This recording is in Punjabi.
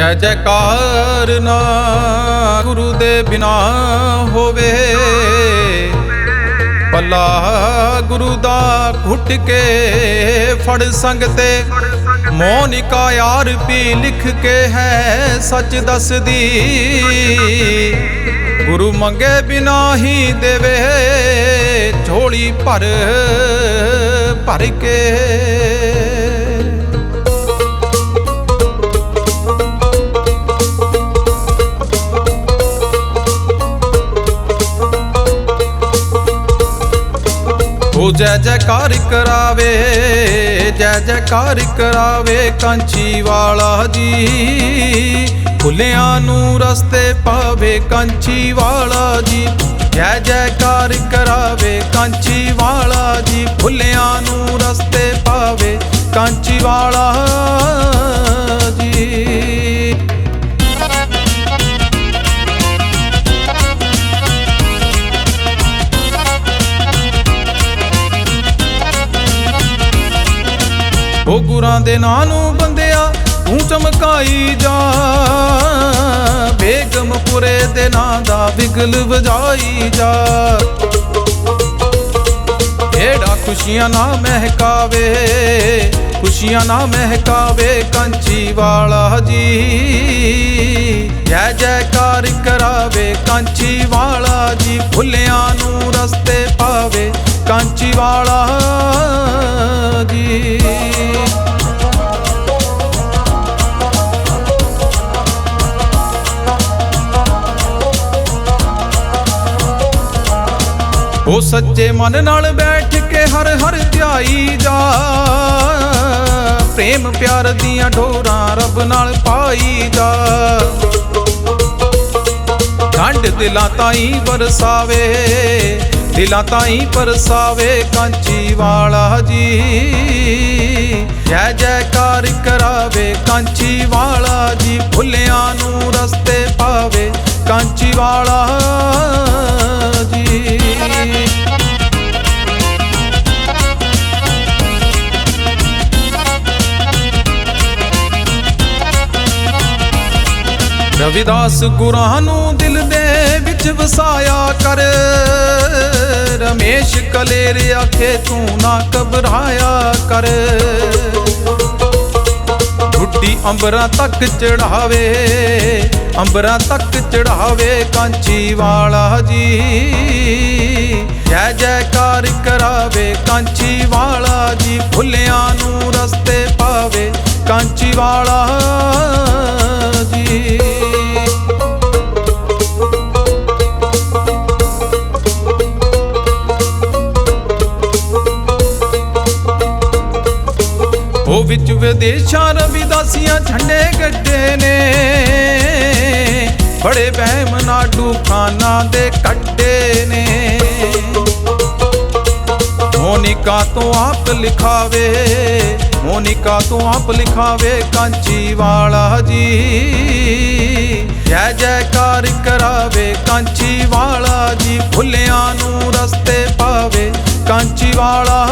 ਜੈ ਜੈਕਾਰ ਨਾ ਗੁਰੂ ਦੇ ਬਿਨਾ ਹੋਵੇ। ਪੱਲਾ ਗੁਰੂ ਦਾ ਘੁੱਟ ਕੇ ਫੜ ਸੰਗ ਤੇ ਮੋਨਿਕਾ ਯਾਰ ਪੀ ਲਿਖ ਕੇ ਹੈ, ਸੱਚ ਦੱਸਦੀ। ਗੁਰੂ ਮੰਗੇ ਬਿਨਾ ਹੀ ਦੇਵੇ, ਝੋਲੀ ਭਰ ਭਰ ਕੇ। ਉਹ ਜੈ ਜੈਕਾਰ ਕਰਾਵੇ, ਜੈ ਜੈਕਾਰ ਕਰਾਵੇ ਕਾਂਚੀ ਵਾਲਾ ਜੀ। ਭੁੱਲਿਆਂ ਨੂੰ ਰਸਤੇ ਪਾਵੇ ਕਾਂਚੀ ਵਾਲਾ ਜੀ। ਜੈ ਜੈਕਾਰ ਕਰਾਵੇ ਕਾਂਚੀ ਵਾਲਾ ਜੀ। ਭੁੱਲਿਆਂ ਨੂੰ ਰਸਤੇ ਪਾਵੇ ਕਾਂਚੀ ਵਾਲਾ ਉਹ ਗੁਰਾਂ ਦੇ ਨਾਂ ਨੂੰ ਬੰਦਿਆ, ਤੂੰ ਚਮਕਾਈ ਜਾ। ਬੇਗਮਪੁਰੇ ਦੇ ਨਾਂ ਦਾ ਵਿਗਲ ਵਜਾਈ ਜਾ। ਏੜਾ ਖੁਸ਼ੀਆਂ ਨਾ ਮਹਿਕਾਵੇ, ਖੁਸ਼ੀਆਂ ਨਾ ਮਹਿਕਾਵੇ ਕਾਂਚੀ ਵਾਲਾ ਜੀ। ਜੈ ਜੈਕਾਰ ਕਰਾਵੇ ਕਾਂਚੀ ਵਾਲਾ ਜੀ ਭੁੱਲਿਆਂ ਨੂੰ ਰਸਤੇ ਪਾਵੇ ਕਾਂਚੀ ਵਾਲਾ ਉਹ ਸੱਚੇ ਮਨ ਨਾਲ ਬੈਠ ਕੇ ਹਰ ਹਰ ਧਿਆਈ ਜਾ। ਪ੍ਰੇਮ ਪਿਆਰ ਦੀਆਂ ਡੋਰਾਂ ਰੱਬ ਨਾਲ ਪਾਈ ਜਾ। ਠੰਡ ਦਿਲਾਂ ਤਾਈ ਵਰਸਾਵੇ, ਦਿਲਾਂ ਤਾਈ ਪਰਸਾਵੇ ਕਾਂਚੀ ਵਾਲਾ ਜੀ। ਜੈ ਜੈਕਾਰ ਕਰਾਵੇ ਕਾਂਚੀ ਵਾਲਾ ਜੀ ਭੁੱਲਿਆਂ ਨੂੰ ਰਸਤੇ ਪਾਵੇ ਕਾਂਚੀ ਵਾਲਾ ਰਵਿਦਾਸ ਗੁਰਾਂ ਨੂੰ ਦਿਲ ਦੇ ਵਿੱਚ ਵਸਾਇਆ ਕਰ। ਰਮੇਸ਼ ਕਲੇਰ ਆਖੇ, ਤੂੰ ਨਾ ਘਬਰਾਇਆ ਕਰ। ਬੁੱਢੀ ਅੰਬਰਾਂ ਤੱਕ ਚੜਾਵੇ ਅੰਬਰਾਂ ਤੱਕ ਚੜਾਵੇ ਕਾਂਚੀ ਵਾਲਾ ਜੀ। ਜੈ ਜੈਕਾਰ ਕਰਾਵੇ ਕਾਂਚੀ ਵਾਲਾ ਜੀ ਭੁੱਲਿਆਂ ਨੂੰ ਰਸਤੇ ਪਾਵੇ ਕਾਂਚੀ ਵਾਲਾ ਜੀ। ਉਹ ਵਿੱਚ ਵਿਦੇਸ਼ਾਂ ਰਵਿਦਾਸੀਆਂ ਛੰਡੇ ਗੱਡੇ ਨੇ। ਬੜੇ ਬਹਿਮ ਨਾਡੂ ਖਾਨਾ ਦੇ ਕੱਟੇ ਨੇ। ਮੋਨਿਕਾ ਤੋਂ ਆਪ ਲਿਖਾਵੇ, ਮੋਨਿਕਾ ਤੋਂ ਆਪ ਲਿਖਾਵੇ ਕਾਂਚੀ ਵਾਲਾ ਜੀ। ਜੈ ਜੈਕਾਰ ਕਰਾਵੇ ਕਾਂਚੀ ਵਾਲਾ ਜੀ ਭੁੱਲਿਆਂ ਨੂੰ ਰਸਤੇ ਪਾਵੇ ਕਾਂਚੀ ਵਾਲਾ